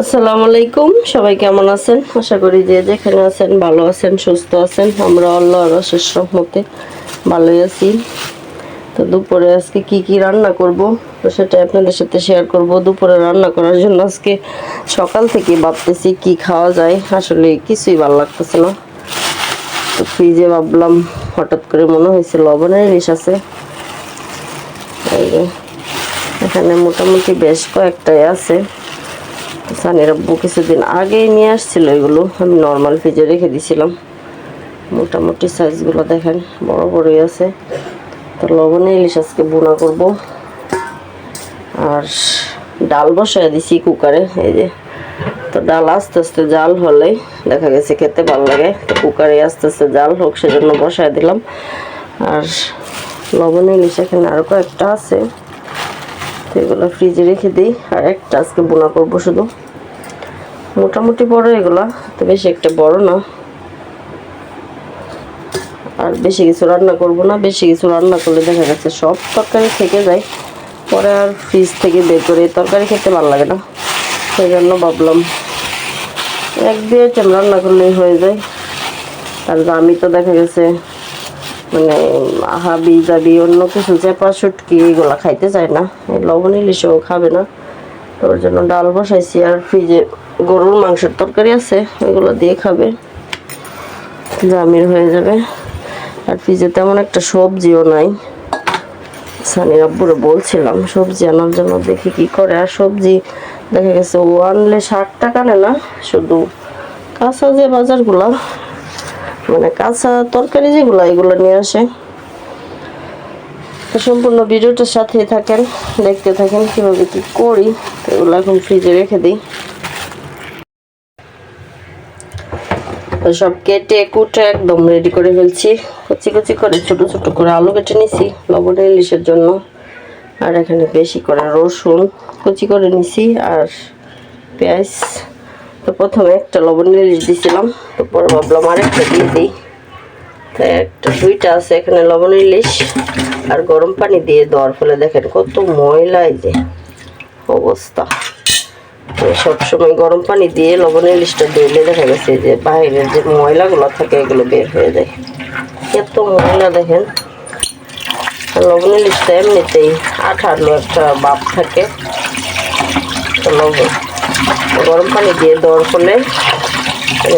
আসসালামু আলাইকুম, সবাই কেমন আছেন? আশা করি যে যেখানে আছেন ভালো আছেন, সুস্থ আছেন। আমরা আল্লাহর অশেষ রহমতে ভালোই আছি। তো দুপুরে আজকে কি কি রান্না করব? তো সেটা আপনাদের সাথে শেয়ার করব। দুপুরে রান্না করার জন্য আজকে সকাল থেকে ভাবতেছি কি খাওয়া যায়। আসলে কিছুই ভালো লাগতেছে না। তো ফ্রিজে ভাবলাম, হঠাৎ করে মনে হয়েছে লবণের ইলিশ আছে। এখানে মোটামুটি বেশ কয়েকটাই আছে। সানির আব্বু কিছুদিন আগেই নিয়ে আসছিল এগুলো। আমি নর্মাল ফ্রিজে রেখে দিছিলাম। মোটামুটি সাইজগুলো দেখেন, বড় বড়ই আছে। তো লবণে ইলিশ আজকে বোনা করব। আর ডাল বসায় দিছি কুকারে এই যে। তো ডাল আস্তে আস্তে জাল হলে দেখা গেছে খেতে ভালো লাগে। তো কুকারে আস্তে আস্তে জাল হোক, সেজন্য বসায় দিলাম। আর লবণ ইলিশ এখানে আরও কয়েকটা আছে। তো এগুলো ফ্রিজে রেখে দিই। আর একটা আজকে বোনা করব শুধু। মোটামুটি বড় এগুলা, তো বেশি একটা বড় না। আর বেশি কিছু রান্না করব না, বেশি কিছু রান্না করলে দেখা গেছে সব তরকারি থেকে যায়। পরে আর ফ্রিজ থেকে বের করে তরকারি খেতে ভালো লাগে না, সেই জন্য ভাবলাম এক দুই আইটেম রান্না করলেই হয়ে যায়। আর আমি তো দেখা গেছে মানে হাবি জাবি অন্য কিছু চেপা শুটকি এগুলো খাইতে চায় না লবণ ইলিশও খাবে না ওর জন্য ডাল বসাইছি আর ফ্রিজে গরুর মাংসের তরকারি আছে ওইগুলো দিয়ে খাবে। জামির হয়ে যাবে। আর ফ্রিজে তেমন একটা সবজিও নাই। সানির আব্বুরে বলছিলাম, সবজি আনার জন্য দেখি কি করে। আর সবজি দেখা গেছে ও আনলে ষাট টাকা নেয় না, শুধু কাঁচা যে বাজারগুলা মানে কাঁচা তরকারি যেগুলো, এগুলো নিয়ে আসে। সম্পূর্ণ ভিডিওটার সাথেই থাকেন, দেখতে থাকেন কীভাবে কী করি এগুলো এখন ফ্রিজে রেখে দিই। সব কেটে, কুটে একদম রেডি করে ফেলছি। কুচি কুচি করে, ছোট ছোট করে আলু কেটে নিছি, লবণ, ইলিশের জন্য। আর এখানে বেশি করে রসুন কুচি করে নিছি আর পেঁয়াজ। তো প্রথমে একটা লবণ, ইলিশ দিছিলাম, তো পরে ভাবলাম আরেকটা দিয়ে দিই। তো একটা, দুইটা আছে এখানে লবণ, ইলিশ আর গরম পানি দিয়ে দেওয়ার ফলে দেখেন কত ময়লা এই যে অবস্থা। সবসময় গরম পানি দিয়ে লবণের ইলিশটা দিলে দেখা গেছে যে বাইরের যে ময়লাগুলো থাকে, এগুলো বের হয়ে যায়। এত ময়লা দেখেন। আর লবণ ইলিশটা এমনিতেই আঠালো একটা বাপ থাকে। লবণ, গরম পানি দিয়ে দেওয়ার ফলে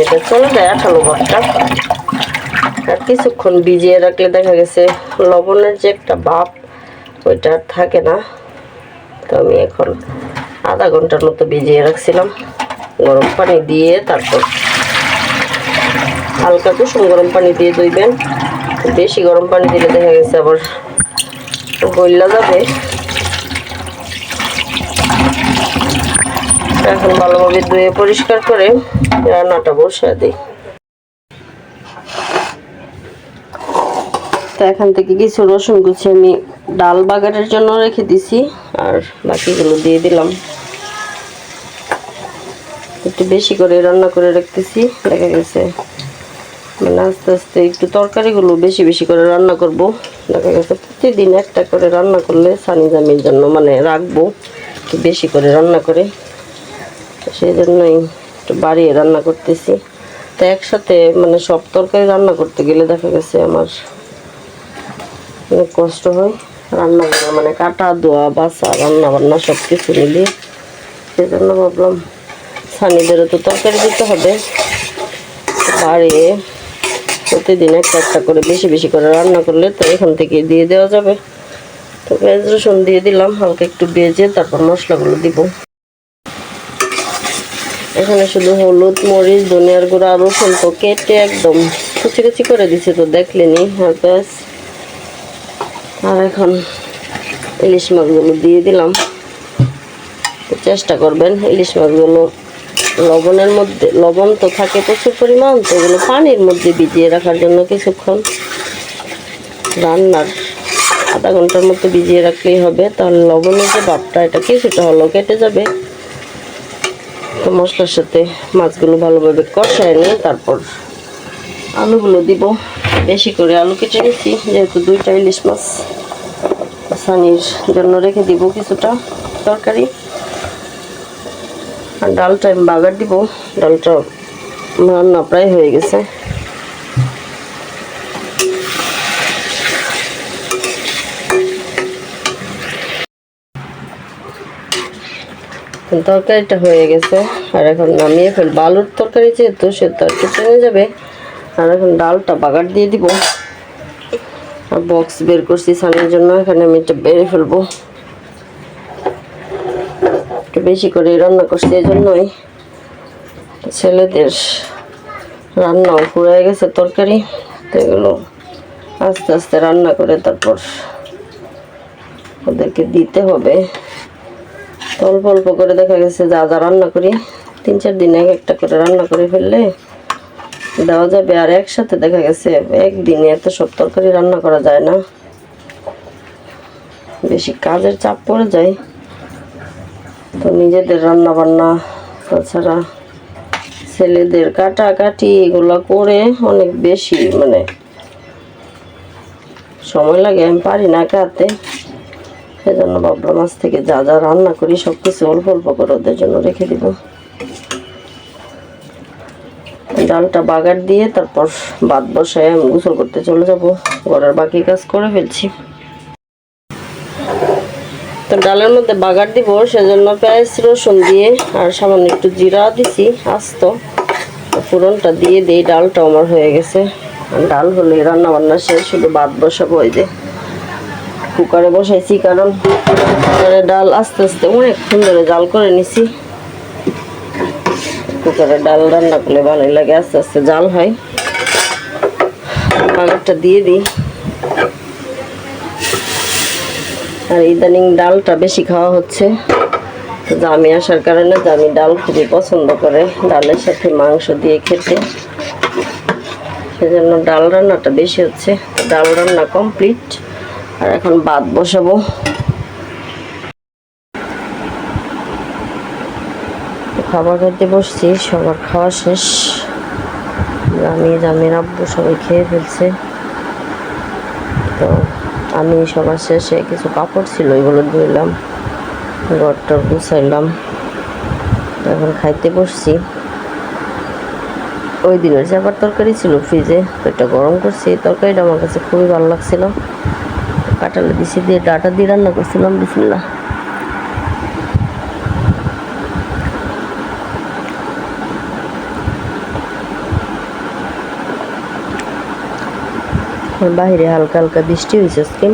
এটা চলে যায় আঠালো ভাবটা আর কিছুক্ষণ ভিজিয়ে রাখলে দেখা গেছে লবণের যে একটা বাপ, ওইটা থাকে না। তো আমি এখন আধা ঘণ্টার মতো ভিজিয়ে রাখছিলাম। গরম পানি দিয়ে তারপর হালকা কুসুম গরম পানি দিয়ে ধুইবেন। বেশি গরম পানি দিলে দেখা গেছে আবার গইলা যাবে। এখন ভালোভাবে ধুয়ে পরিষ্কার করে রান্নাটা বসিয়ে দিই। তো এখান থেকে কিছু রসুন কুচি আমি ডাল বাগারের জন্য রেখে দিছি, আর বাকিগুলো দিয়ে দিলাম। একটু বেশি করে রান্না করে রাখতেছি, দেখা গেছে। মানে আস্তে আস্তে একটু তরকারিগুলো বেশি বেশি করে রান্না করব। দেখা গেছে প্রতিদিন একটা করে রান্না করলে সানি জামির জন্য মানে রাখব, একটু বেশি করে রান্না করে। সেই জন্যই একটু বাড়িয়ে রান্না করতেছি। তো একসাথে মানে সব তরকারি রান্না করতে গেলে দেখা গেছে আমার অনেক কষ্ট হয়। রান্না করা মানে কাটা, ধোয়া বাসা রান্না বান্না সব কিছু মিলিয়ে। সেই জন্য ভাবলাম সানিদেরও তো তরকারি দিতে হবে। বাড়িয়ে প্রতিদিন একটা একটা করে বেশি বেশি করে রান্না করলে তো এখান থেকে দিয়ে দেওয়া যাবে। তো পেঁয়াজ রসুন দিয়ে দিলাম, হালকা একটু ভেজে তারপর মশলাগুলো দিব। এখানে শুধু হলুদ, মরিচ, ধনিয়ার গুঁড়া রসুন তো কেটে একদম কুচি কুচি করে দিছে তো দেখলেনি আর ব্যাস। আর এখন ইলিশ মাছগুলো দিয়ে দিলাম। চেষ্টা করবেন ইলিশ মাছগুলো লবণের মধ্যে, লবণ তো থাকে প্রচুর পরিমাণ, তো এগুলো পানির মধ্যে ভিজিয়ে রাখার জন্য কিছুক্ষণ রান্নার আধা ঘণ্টার মতো ভিজিয়ে রাখলেই হবে। তাহলে লবণের যে ভাবটা, এটা কিছুটা হলো কেটে যাবে। তো মশলার সাথে মাছগুলো ভালোভাবে কষায় নিয়ে তারপর আলুগুলো দিব। বেশি করে আলু কেটে নিচ্ছি, যেহেতু দুইটা ইলিশ মাছ, সানির জন্য রেখে দিব কিছুটা তরকারি। আর ডালটা আমি বাগার দিব। ডালটা রান্না প্রায় হয়ে গেছে। তরকারিটা হয়ে গেছে। আর এখন নামিয়ে ফেল বালুর তরকারি যেহেতু সে তরকারি টেনে যাবে। আর এখন ডালটা বাগার দিয়ে দিব। আর বক্স বের করছি সানের জন্য। এখানে আমি এটা বেড়ে ফেলব। একটু বেশি করে রান্না করছি এই জন্যই ছেলেদের রান্নাও ফুরাই গেছে তরকারি, তো এগুলো আস্তে আস্তে রান্না করে তারপর ওদেরকে দিতে হবে। অল্প অল্প করে দেখা গেছে যা যা রান্না করি, তিন চার দিনে এক একটা করে রান্না করে ফেললে দেওয়া যাবে। আর একসাথে দেখা গেছে একদিনে এত সব তরকারি রান্না করা যায় না। বেশি কাজের চাপ পড়ে যায়। তো নিজেদের রান্না বান্না তাছাড়া ছেলেদের কাটাকাটি এগুলো করে অনেক বেশি মানে সময় লাগে, আমি পারি না কাতে সেজন্য ভাবলাম মাছ থেকে যা যা রান্না করি সব কিছু অল্প অল্প করে ওদের জন্য রেখে দিব। ডালটা বাগার দিয়ে তারপর ভাত বসায় আমি গোসল করতে চলে যাব। ঘরের বাকি কাজ করে ফেলছি। তো ডালের মধ্যে বাগার দিব, সেজন্য পেঁয়াজ, রসুন দিয়ে, আর সামান্য একটু জিরা দিছি, আস্ত। ফোড়নটা দিয়ে দিই ডালটা আমার হয়ে গেছে। আর ডাল হলে রান্না বান্না শেষ, শুধু ভাত বসাবো ওই যে। কুকারে বসাইছি, কারণ কুকারে ডাল আস্তে আস্তে অনেকক্ষণ ধরে জাল করে নিছি। কুকারে ডাল রান্না করলে ভালোই লাগে, আস্তে আস্তে জাল হয়। বাগারটা দিয়ে দিই। আর ইদানিং ডালটা বেশি খাওয়া হচ্ছে। জামি আসার কারণে জামি ডাল খুবই পছন্দ করে ডালের সাথে মাংস দিয়ে খেতে। সেজন্য ডাল রান্নাটা বেশি হচ্ছে। ডাল রান্না কমপ্লিট আর এখন ভাত বসাবো। খাবার খেতে বসছি, সবার খাওয়া শেষ। আমি জামির আব্বু সবাই খেয়ে ফেলছে। তো আমি সবার শেষে কিছু কাপড় ছিল, এগুলো ধুইলাম ঘরটা গুছাইলাম। এখন খাইতে বসছি। ওই দিনের চাপার তরকারি ছিল ফ্রিজে, তো এটা গরম করছি। তরকারিটা আমার কাছে খুবই ভালো লাগছিল। কাটালে দিছি দিয়ে ডাটা দিয়ে রান্না করছিলাম বিসমিল্লা বাইরে হালকা হালকা বৃষ্টি হয়েছে আজকে।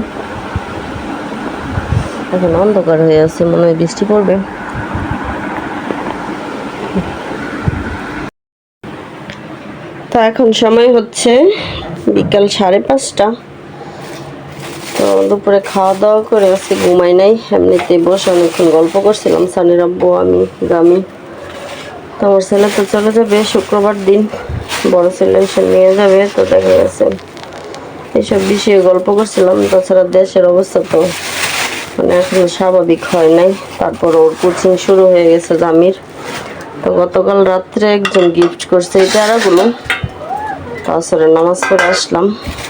এখন অন্ধকার হয়ে আছে, মনে হয় বৃষ্টি পড়বে। তো এখন সময় হচ্ছে বিকাল সাড়ে পাঁচটা। তো দুপুরে খাওয়া দাওয়া করে আজকে ঘুমাই নাই এমনিতে বসে অনেকক্ষণ গল্প করছিলাম সানির আব্বু, আমি গামি তো আমার ছেলে তো চলে যাবে শুক্রবার দিন, বড় ছেলে নিয়ে যাবে, তো দেখা গেছে এইসব বিষয়ে গল্প করছিলাম, তাছাড়া দেশের অবস্থা তো মানে এখন স্বাভাবিক হয় নাই। তারপর ওর কোচিং শুরু হয়ে গেছে জামির। তো গতকাল রাত্রে একজন গিফট করছে এই পেয়ারাগুলো। তাছাড়া নামাজ পড়ে আসলাম।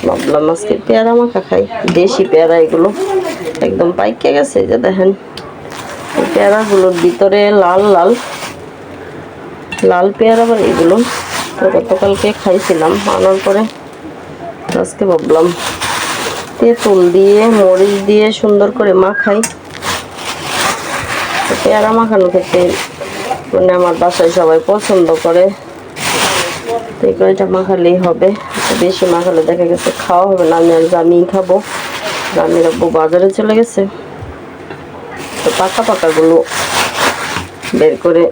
ভাবলাম আজকে পেয়ারা মাখা খাই, দেশি পেয়ারা এগুলো। একদম পাইকে গেছে যে দেখেন। এই পেয়ারাগুলোর ভিতরে লাল লাল লাল পেয়ারা আবার এগুলো। তো গতকালকে খাইছিলাম, আনার পরে আজকে ভাবলাম তেঁতুল দিয়ে, মরিচ দিয়ে সুন্দর করে মাখাই। পেয়ারা মাখানো খেতে মানে আমার বাসায় সবাই পছন্দ করে। তো এই কড়াইটা মাখালেই হবে। বেশি মাখালে দেখা গেছে খাওয়া হবে না, আমি আর জামি খাব। জামির আব্বু বাজারে চলে গেছে। তো পাকা পাকাগুলো বের করে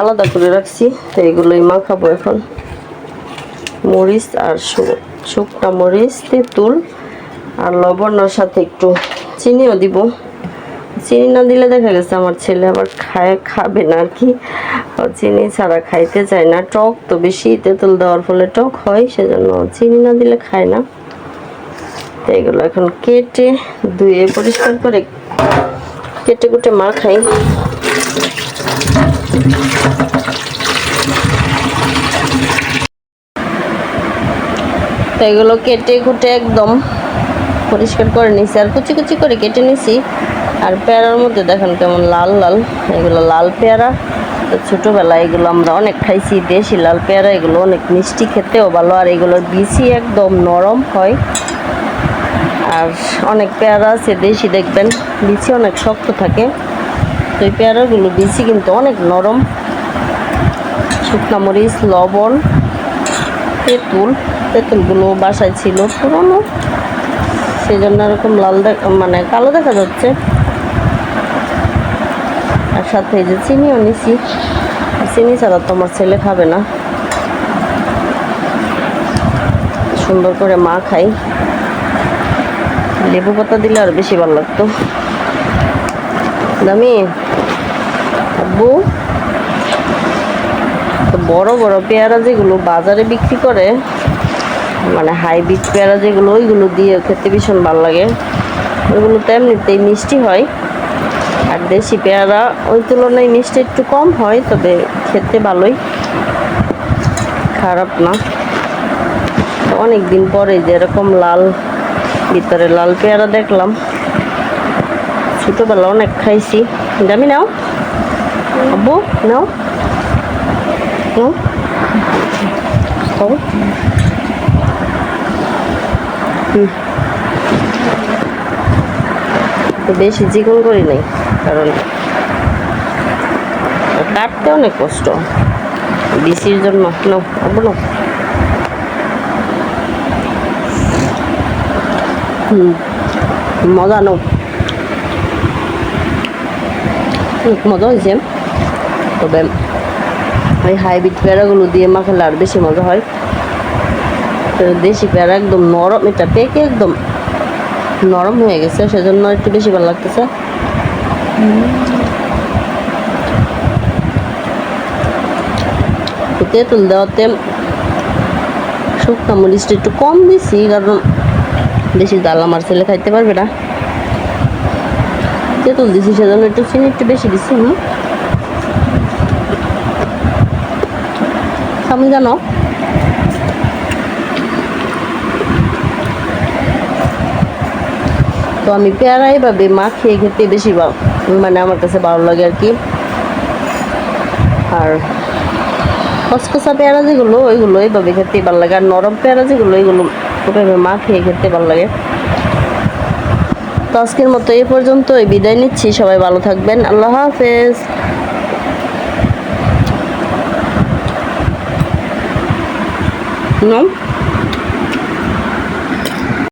আলাদা করে রাখছি। তো এগুলোই মাখাবো এখন। মরিচ আর শু- শুকনা মরিচ তেঁতুল আর লবণের সাথে একটু চিনিও দিব। চিনি না দিলে দেখা গেছে আমার ছেলে আবার খায়, খাবে না আর কি চিনি ছাড়া খাইতে চায় না। টক তো বেশি, তেঁতুল দেওয়ার ফলে টক হয়, সেজন্য চিনি না দিলে খায় না। এগুলো এখন কেটে ধুয়ে পরিষ্কার করে কেটে কুটে মা তো এগুলো কেটে কুটে একদম পরিষ্কার করে নিছি। আর কুচি কুচি করে কেটে নিছি। আর পেয়ারার মধ্যে দেখেন কেমন লাল লাল। এগুলো লাল পেয়ারা। তো ছোটোবেলায় এগুলো আমরা অনেক খাইছি। দেশি লাল পেয়ারা, এগুলো অনেক মিষ্টি খেতেও ভালো। আর এগুলোর বিচি একদম নরম হয়। আর অনেক পেয়ারা আছে দেশি, দেখবেন। বিচি অনেক শক্ত থাকে। তো এই পেয়ারাগুলো বিচি কিন্তু অনেক নরম। শুকনা মরিচ, লবণ, তেঁতুল। তেঁতুলগুলো বাসায় ছিল, পুরনো। সেই জন্য এরকম লাল মানে কালো দেখা যাচ্ছে। আর সাথে এই যে চিনিও নিছি। চিনি ছাড়া তো আমার ছেলে খাবে না। সুন্দর করে মা খাই। লেবু পাতা দিলে আর বেশি ভালো লাগতো। দামি? আব্বু? বড় বড় পেয়ারা যেগুলো বাজারে বিক্রি করে মানে হাইব্রিড পেয়ারা যেগুলো, ওইগুলো দিয়ে খেতে ভীষণ ভালো লাগে। ওইগুলো তো এমনিতেই মিষ্টি হয়। আর দেশি পেয়ারা ওই তুলনায় মিষ্টি একটু কম হয়, তবে খেতে ভালোই। খারাপ না। অনেক দিন পরে যে এরকম লাল, ভিতরে লাল পেয়ারা দেখলাম। ছোটোবেলা অনেক খাইছি। দামি নাও। আব্বু, নাও। নাও। বেশি চিকন করি নাই, কারণ কাটতে অনেক কষ্ট। বিসির জন্য নাও হুম, মজা অনেক মজা হয়েছে। তবে ওই হাইব্রিড পেয়ারাগুলো দিয়ে মাখালে আর বেশি মজা হয়। তো দেশি পেয়ারা একদম নরম, এটা পেকে একদম নরম হয়ে গেছে, সেজন্য একটু বেশি ভালো লাগতেছে। তেঁতুল দেওয়াতে শুকনো মরিচটা একটু কম দিছি, কারণ বেশি ডাল আমার ছেলে খাইতে পারবে না। তেঁতুল দিছি, সেজন্য একটু চিনি একটু বেশি দিছি, হুম। আমি জানো তো আমি পেয়ারা এভাবে মাখিয়ে খেতে বেশি মানে আমার কাছে ভালো লাগে আর কি। আর কসকসা পেয়ারা যেগুলো, ওইগুলো এইভাবে খেতে ভালো লাগে। আর নরম পেয়ারা যেগুলো ওইগুলো ওইভাবে মাখিয়ে খেতে ভালো লাগে। তো আজকের মতো এই পর্যন্ত বিদায় নিচ্ছি। সবাই ভালো থাকবেন। আল্লাহ হাফেজ। নম?